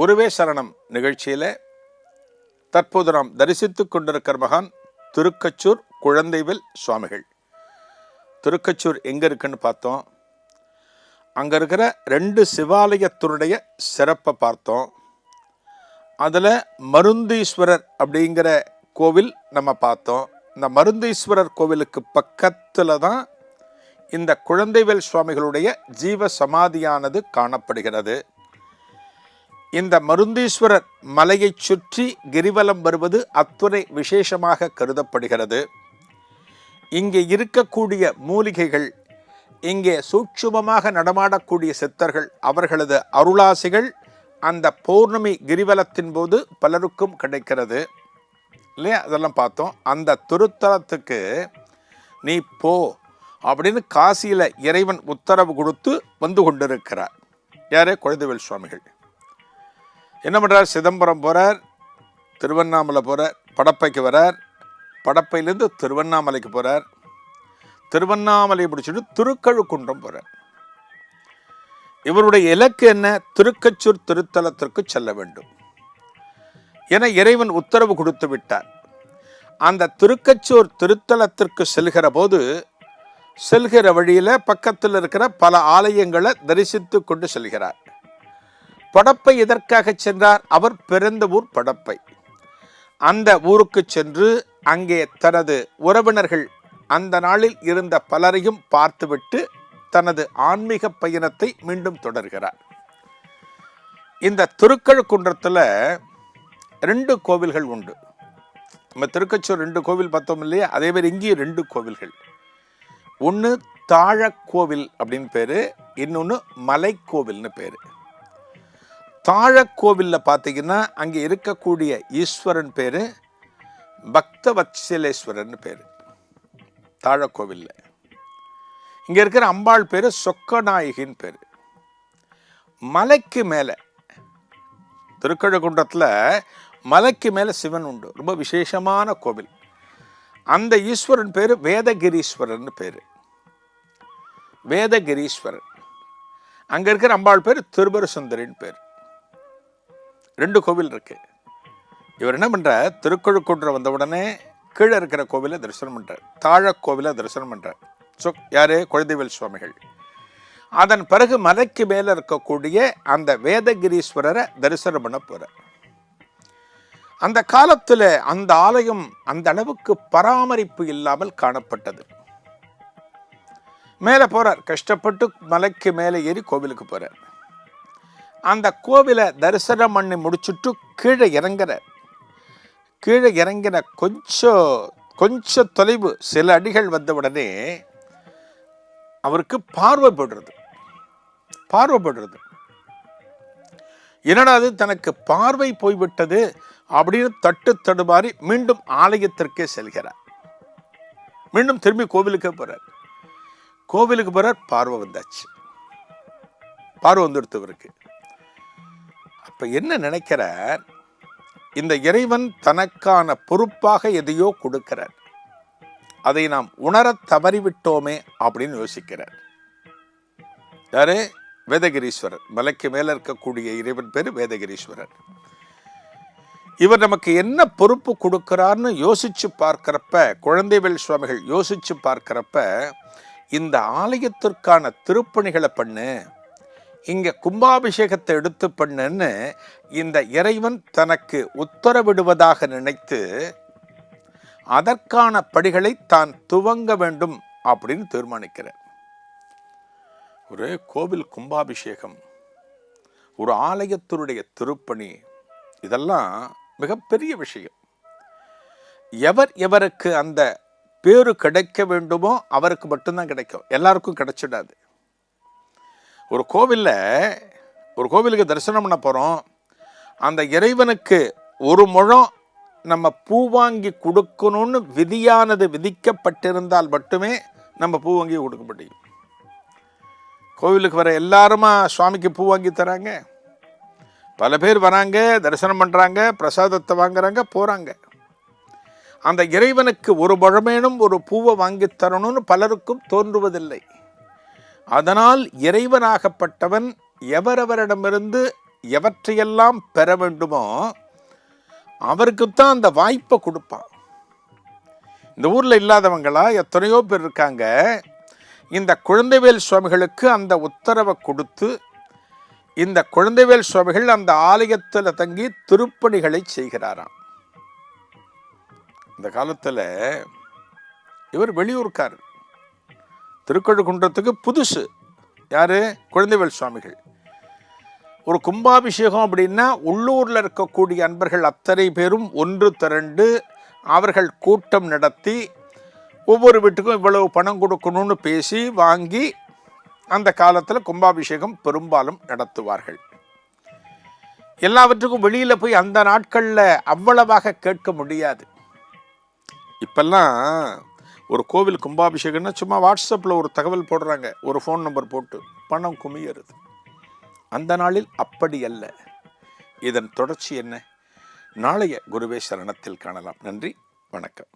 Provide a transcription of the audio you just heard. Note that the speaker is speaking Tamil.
குருவே சரணம் நிகழ்ச்சியில் தற்போது நாம் தரிசித்துக் கொண்டிருக்கிற மகான் திருக்கச்சூர் குழந்தைவில் சுவாமிகள். திருக்கச்சூர் எங்கே இருக்குன்னு பார்த்தோம். அங்கே இருக்கிற ரெண்டு சிவாலயத்தினுடைய சிறப்பை பார்த்தோம். அதில் மருந்தீஸ்வரர் அப்படிங்கிற கோவில் நம்ம பார்த்தோம். இந்த மருந்தீஸ்வரர் கோவிலுக்கு பக்கத்தில் தான் இந்த குழந்தைவேல் சுவாமிகளுடைய ஜீவ சமாதியானது காணப்படுகிறது. இந்த மருந்தீஸ்வரர் மலையைச் சுற்றி கிரிவலம் வருவது அத்துணை விசேஷமாக கருதப்படுகிறது. இங்கே இருக்கக்கூடிய மூலிகைகள் இங்கே சூட்சுமமாக நடமாடக்கூடிய சித்தர்கள் அவர்களது அருளாசிகள் அந்த பௌர்ணமி கிரிவலத்தின் போது பலருக்கும் கிடைக்கிறது. இல்லையா? அதெல்லாம் பார்த்தோம். அந்த திருத்தலத்துக்கு நீ போ அப்படின்னு காசியில் இறைவன் உத்தரவு கொடுத்து வந்து கொண்டிருக்கிறார். யாரே? குழந்தைவேல் சுவாமிகள். என்ன பண்ணுறார் சிதம்பரம் போகிறார் திருவண்ணாமலை போகிறார் படப்பைக்கு வரார். படப்பையிலேருந்து திருவண்ணாமலைக்கு போகிறார் திருவண்ணாமலையை பிடிச்சிட்டு திருக்கழுக்குன்றம் போகிறார் இவருடைய இலக்கு என்ன? திருக்கச்சூர் திருத்தலத்திற்கு செல்ல வேண்டும் என இறைவன் உத்தரவு கொடுத்து விட்டார். அந்த திருக்கச்சூர் திருத்தலத்திற்கு செல்கிற போது செல்கிற வழியில் பக்கத்தில் இருக்கிற பல ஆலயங்களை தரிசித்து கொண்டு செல்கிறார். படப்பை எதற்காக சென்றார்? அவர் பிறந்த ஊர் படப்பை. அந்த ஊருக்கு சென்று அங்கே தனது உறவினர்கள் அந்த நாளில் இருந்த பலரையும் பார்த்துவிட்டு தனது ஆன்மீக பயணத்தை மீண்டும் தொடர்கிறார். இந்த திருக்கழுக்குன்றத்தில் ரெண்டு கோவில்கள் உண்டு. நம்ம திருக்கச்சூர் ரெண்டு கோவில் பார்த்தோம் இல்லையா? அதே மாதிரி இங்கேயும் ரெண்டு கோவில்கள். ஒன்று தாழக்கோவில் அப்படின்னு பேர் இன்னொன்று மலைக்கோவில்னு பேர். தாழக்கோவிலில் பார்த்தீங்கன்னா அங்கே இருக்கக்கூடிய ஈஸ்வரன் பேர் பக்த வத்சலேஸ்வரன் பேர். தாழக்கோவிலில். இங்கே இருக்கிற அம்பாள் பேர் சொக்கநாயகின் பேர். மலைக்கு மேலே திருக்கழுகுன்றத்தில் மலைக்கு மேலே சிவன் உண்டு. ரொம்ப விசேஷமான கோவில். அந்த ஈஸ்வரன் பேர் வேதகிரீஸ்வரன் பேர். வேதகிரீஸ்வரன் அங்கே இருக்கிற அம்பாள் பேர் திருபரசுந்தரின் பேர். ரெண்டு கோவில் இருக்கு. இவர் என்ன பண்ணுறார் திருக்கழுக்குன்ற வந்த உடனே கீழே இருக்கிற கோவிலை தரிசனம் பண்ணுறார் தாழ கோவிலை தரிசனம் பண்ணுறார் ஸோ யார்? குழந்தைவேல் சுவாமிகள். அதன் பிறகு மலைக்கு மேலே இருக்கக்கூடிய அந்த வேதகிரீஸ்வரரை தரிசனம் பண்ண போகிறார் அந்த காலத்தில் அந்த ஆலயம் அந்த அளவுக்கு பராமரிப்பு இல்லாமல் காணப்பட்டது. மேலே போறார். கஷ்டப்பட்டு மலைக்கு மேலே ஏறி கோவிலுக்கு போகிறார் அந்த கோவிலை தரிசனம் பண்ணி முடிச்சுட்டு கீழே இறங்குற. கீழே இறங்கின கொஞ்சம் கொஞ்சம் தொலைவு சில அடிகள் வந்த உடனே அவருக்கு பார்வைப்படுறது பார்வைப்படுறது என்னடா அது தனக்கு பார்வை போய்விட்டது அப்படின்னு தட்டு தடுமாறி மீண்டும் ஆலயத்திற்கே செல்கிறார். மீண்டும் திரும்பி கோவிலுக்கே போகிறார் கோவிலுக்கு போகிறார் பார்வை வந்தாச்சு. பார்வை வந்துடுத்து இவருக்கு. அப்போ என்ன நினைக்கிறார்? இந்த இறைவன் தனக்கான பொறுப்பாக எதையோ கொடுக்கிறார். அதை நாம் உணரத் தவறிவிட்டோமே அப்படின்னு யோசிக்கிறார். யாரு? வேதகிரீஸ்வரர். மலைக்கு மேலே இருக்கக்கூடிய இறைவன் பேர் வேதகிரீஸ்வரர். இவர் நமக்கு என்ன பொறுப்பு கொடுக்கிறார்னு யோசிச்சு பார்க்கிறப்ப குழந்தைவேல் சுவாமிகள் யோசிச்சு பார்க்கிறப்ப இந்த ஆலயத்திற்கான திருப்பணிகளை பண்ணு இங்க கும்பாபிஷேகத்தை எடுத்து பண்ணுன்னு இந்த இறைவன் தனக்கு உத்தரவிடுவதாக நினைத்து அதற்கான படிகளை தான் துவங்க வேண்டும் அப்படின்னு தீர்மானிக்கிறார். ஒரு கோவில் கும்பாபிஷேகம் ஒரு ஆலயத்தினுடைய திருப்பணி இதெல்லாம் மிகப்பெரிய விஷயம். எவர் எவருக்கு அந்த பேரு கிடைக்க வேண்டுமோ அவருக்கு மட்டும்தான் கிடைக்கும். எல்லாருக்கும் கிடைச்சிடாது. ஒரு கோவிலில் ஒரு கோவிலுக்கு தரிசனம் பண்ண போகிறோம் அந்த இறைவனுக்கு ஒரு முழம் நம்ம பூ வாங்கி கொடுக்கணும்னு விதியானது விதிக்கப்பட்டிருந்தால் மட்டுமே நம்ம பூ வாங்கி கொடுக்க முடியும். கோவிலுக்கு வர எல்லாருமா சுவாமிக்கு பூ வாங்கி தராங்க? பல பேர் வராங்க தரிசனம் பண்ணுறாங்க பிரசாதத்தை வாங்குறாங்க போகிறாங்க அந்த இறைவனுக்கு ஒரு பழமேனும் ஒரு பூவை வாங்கி தரணும்னு பலருக்கும் தோன்றுவதில்லை. அதனால் இறைவனாகப்பட்டவன் எவரவரிடமிருந்து எவற்றையெல்லாம் பெற வேண்டுமோ அவருக்குத்தான் அந்த வாய்ப்பை கொடுப்பான். இந்த ஊரில் இல்லாதவங்களா எத்தனையோ பேர் இருக்காங்க. இந்த குழந்தைவேல் சுவாமிகளுக்கு அந்த உத்தரவை கொடுத்து இந்த குழந்தைவேல் சுவாமிகள் அந்த ஆலயத்தில் தங்கி திருப்பணிகளை செய்கிறாராம். இந்த காலத்தில் இவர் வெளியூர்க்கார் திருக்கழுக்குன்றத்துக்கு புதுசு. யார்? குழந்தைவேல் சுவாமிகள். ஒரு கும்பாபிஷேகம் அப்படின்னா உள்ளூரில் இருக்கக்கூடிய அன்பர்கள் அத்தனை பேரும் ஒன்று திரண்டு அவர்கள் கூட்டம் நடத்தி ஒவ்வொரு வீட்டுக்கும் இவ்வளவு பணம் கொடுக்கணும்னு பேசி வாங்கி அந்த காலத்தில் கும்பாபிஷேகம் பெரும்பாலும் நடத்துவார்கள். எல்லாவற்றுக்கும் வெளியில் போய் அந்த நாட்களில் அவ்வளவாக கேட்க முடியாது. இப்பெல்லாம் ஒரு கோவில் கும்பாபிஷேகம்னா சும்மா வாட்ஸ்அப்பில் ஒரு தகவல் போடுறாங்க. ஒரு ஃபோன் நம்பர் போட்டு. பணம் குமியறது. அந்த நாளில் அப்படி அல்ல. இதன் தொடர்ச்சி என்ன? நாளைய குருவே சரணத்தில் காணலாம். நன்றி. வணக்கம்.